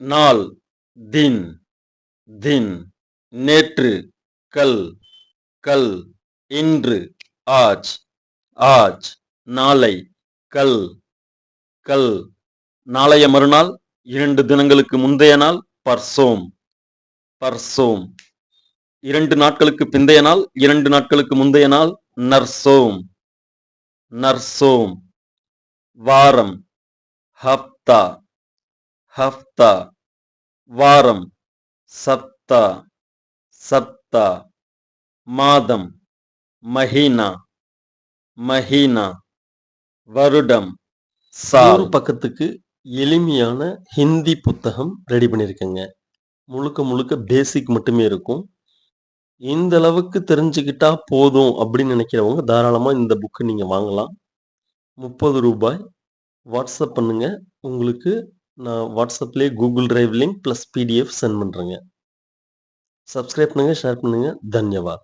நாள் தின் தின் நேற்று கல் கல் இன்று ஆஜ் ஆஜ் நாளை கல் கல். நாளைய மறுநாள் இரண்டு தினங்களுக்கு முந்தைய நாள் பர்சோம் பர்சோம். இரண்டு நாட்களுக்கு பிந்தைய நாள் இரண்டு நாட்களுக்கு முந்தைய நாள் நர்சோம் நர்சோம். வாரம் ஹப்தா ஹப்தா வாரம் சப்தா சப்தா மாதம் மஹீனா மஹீனா வருடம் சாரு பக்கத்துக்கு எளிமையான ஹிந்தி புத்தகம் ரெடி பண்ணியிருக்கேங்க. முழுக்க முழுக்க பேசிக் மட்டுமே இருக்கும். இந்த அளவுக்கு தெரிஞ்சுக்கிட்டா போதும் அப்படின்னு நினைக்கிறவங்க தாராளமாக இந்த புக்கை நீங்கள் வாங்கலாம். முப்பது ரூபாய் வாட்ஸ்அப் பண்ணுங்கள் உங்களுக்கு நான் வாட்ஸ்அப்லேயே Google drive link plus PDF sent பண்ணுறேங்க சப்ஸ்கிரைப் பண்ணுங்கள் ஷேர் பண்ணுங்கள் தன்யவாத்.